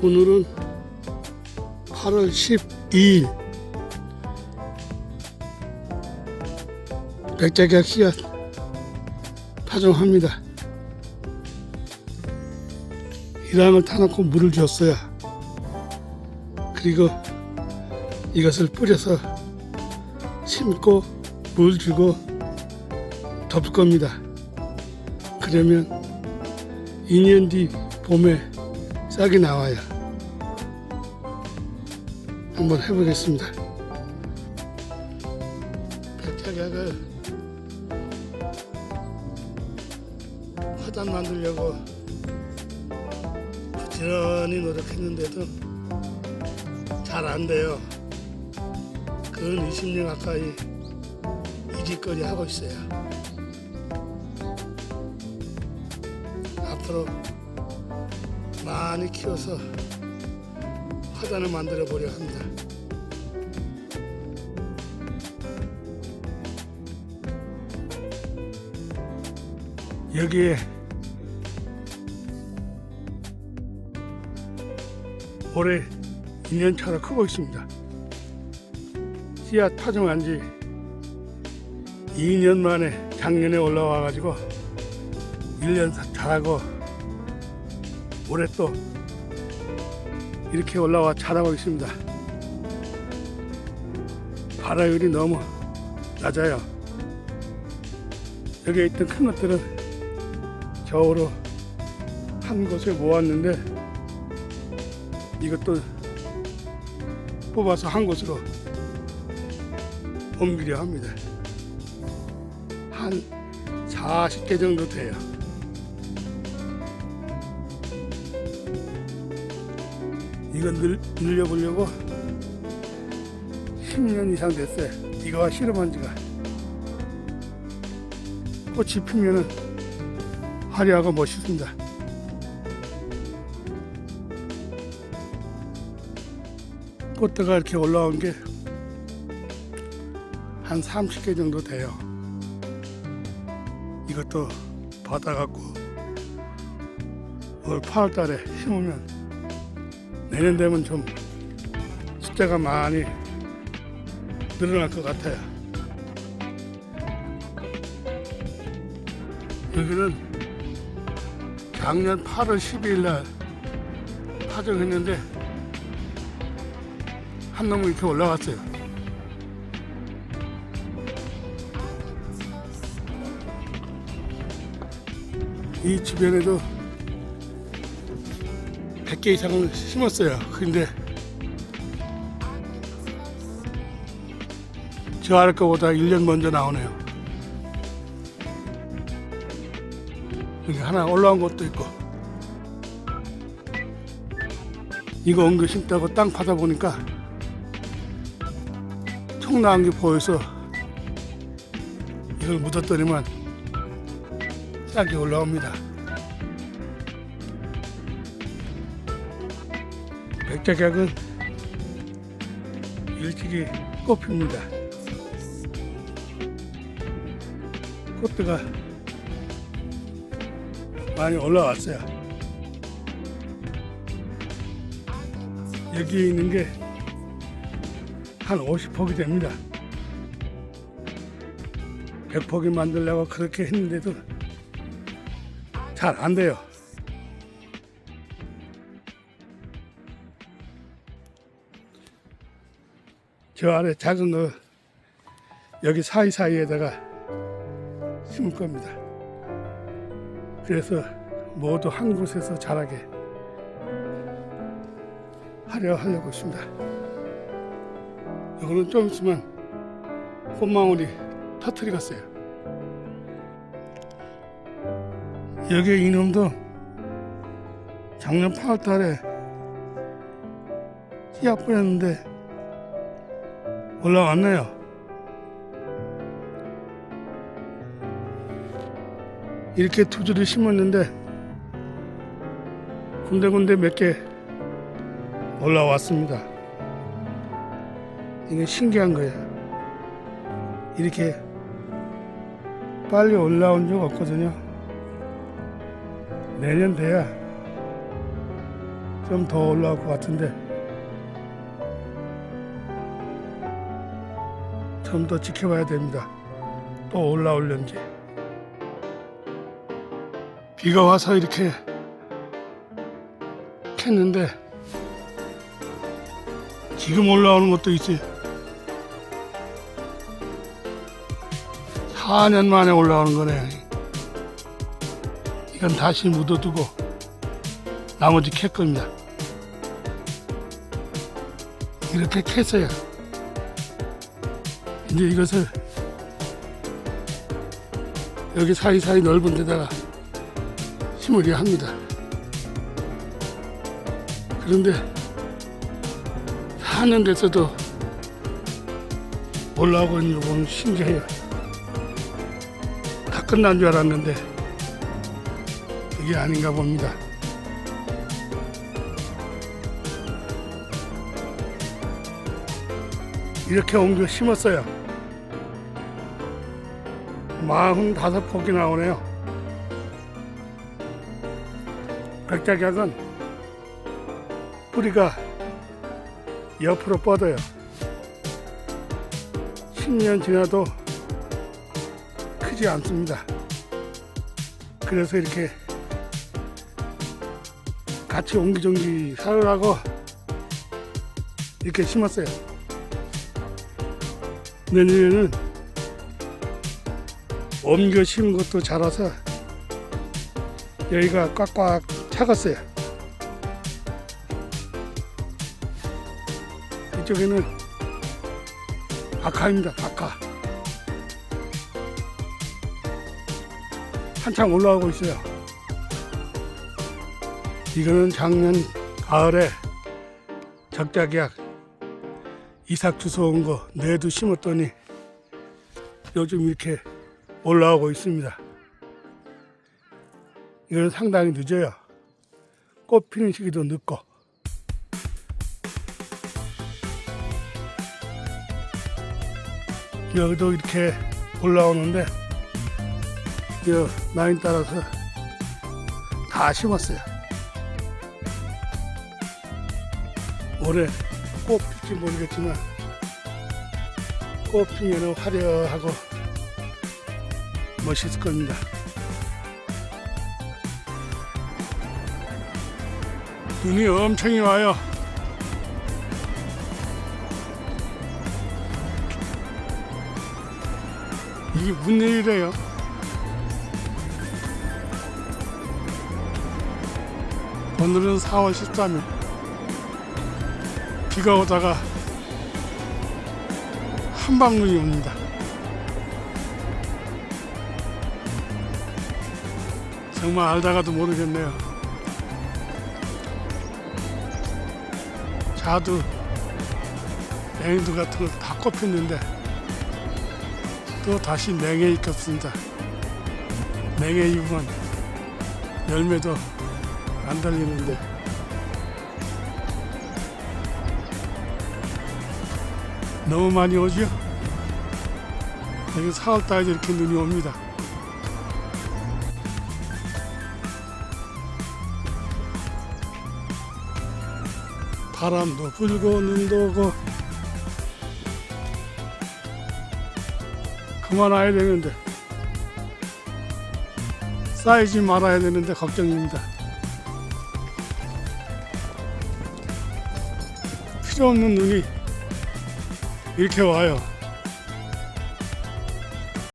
오늘은 8월 12일 백작약 씨앗 파종합니다. 이랑을 타놓고 물을 줬어요. 그리고 이것을 뿌려서 심고 물 주고 덮을 겁니다. 그러면 2년 뒤 봄에 싹이 나와요. 한번 해보겠습니다. 백작약을 화단 만들려고 부지런히 노력했는데도 잘 안 돼요. 근 20년 가까이 이직거리 하고 있어요. 앞으로 많이 키워서 화단을 만들어 보려 합니다. 여기에 올해 2년차로 크고 있습니다. 씨앗 파종한 지 2년 만에 작년에 올라와 가지고 1년 자라고 올해 또 이렇게 올라와 자라고 있습니다. 발화율이 너무 낮아요. 여기에 있던 큰 것들은 겨울로 한 곳에 모았는데 이것도 뽑아서 한 곳으로 옮기려 합니다. 한 40개 정도 돼요. 이건 늘, 늘려보려고 10년 이상 됐어요. 이거와 실험한 지가. 꽃이 피면은 화려하고 멋있습니다. 꽃대가 이렇게 올라온 게 한 30개 정도 돼요. 이것도 받아갖고 올 8월 달에 심으면 내년 되면 좀 숫자가 많이 늘어날 것 같아요. 여기는 작년 8월 12일 날 파종했는데 한 놈이 이렇게 올라왔어요. 이 주변에도 100개 이상을 심었어요. 근데 저 아래 거보다 1년 먼저 나오네요. 여기 하나 올라온 것도 있고 이거 옮겨 심다고 땅 파다 보니까 총 나온 게 보여서 이걸 묻었더니만 싹이 올라옵니다. 백작약은 일찍이 꽃핍니다. 꽃대가 많이 올라왔어요. 여기에 있는 게 한 50폭이 됩니다. 100폭이 만들려고 그렇게 했는데도 잘 안 돼요. 저 아래 작은 거 여기 사이사이에다가 심을 겁니다. 그래서 모두 한 곳에서 자라게 하려 하려고 있습니다. 이거는 좀 있으면 꽃망울이 터트리겠어요. 여기 이놈도 작년 8월 달에 씨앗 뿌렸는데 올라왔네요. 이렇게 두 줄을 심었는데 군데군데 몇 개 올라왔습니다. 이게 신기한 거예요. 이렇게 빨리 올라온 적 없거든요. 내년 돼야 좀 더 올라올 것 같은데 좀 더 지켜봐야 됩니다. 또 올라올는지 비가 와서 이렇게 캤는데 지금 올라오는 것도 있어요. 4년 만에 올라오는 거네요. 이건 다시 묻어두고 나머지 캘 겁니다. 이렇게 캤어요. 이제 이것을 여기 사이사이 넓은 데다가 심으려 합니다. 그런데 4년 됐어도 올라오고 있는 거 신기해요. 다 끝난 줄 알았는데 그게 아닌가 봅니다. 이렇게 옮겨 심었어요. 45폭이 나오네요. 백작약은 뿌리가 옆으로 뻗어요. 10년 지나도 크지 않습니다. 그래서 이렇게 같이 옹기종기 살으라고 이렇게 심었어요. 내년에는 옮겨 심은 것도 자라서 여기가 꽉꽉 차갔어요. 이쪽에는 박하입니다. 박하. 한창 올라오고 있어요. 이거는 작년 가을에 적자계약 이삭 주워 온거 내도 심었더니 요즘 이렇게 올라오고 있습니다. 이건 상당히 늦어요. 꽃 피는 시기도 늦고. 여기도 이렇게 올라오는데 이 라인 따라서 다 심었어요. 올해 꽃 필지 모르겠지만 꽃 피면 화려하고 멋있을 겁니다. 눈이 엄청이 와요. 이게 무슨 일이래요? 오늘은 4월 13일. 비가 오다가 한방눈이 옵니다. 정말 알다가도 모르겠네요. 자두, 냉이도 같은 거다 꼽혔는데 또 다시 냉해 익었습니다. 냉해 입으면 열매도 안 달리는데 너무 많이 오죠? 여기 4월 달에 이렇게 눈이 옵니다. 바람도 불고 눈도 오고 그만 와야 되는데 쌓이지 말아야 되는데 걱정입니다. 필요 없는 눈이 이렇게 와요.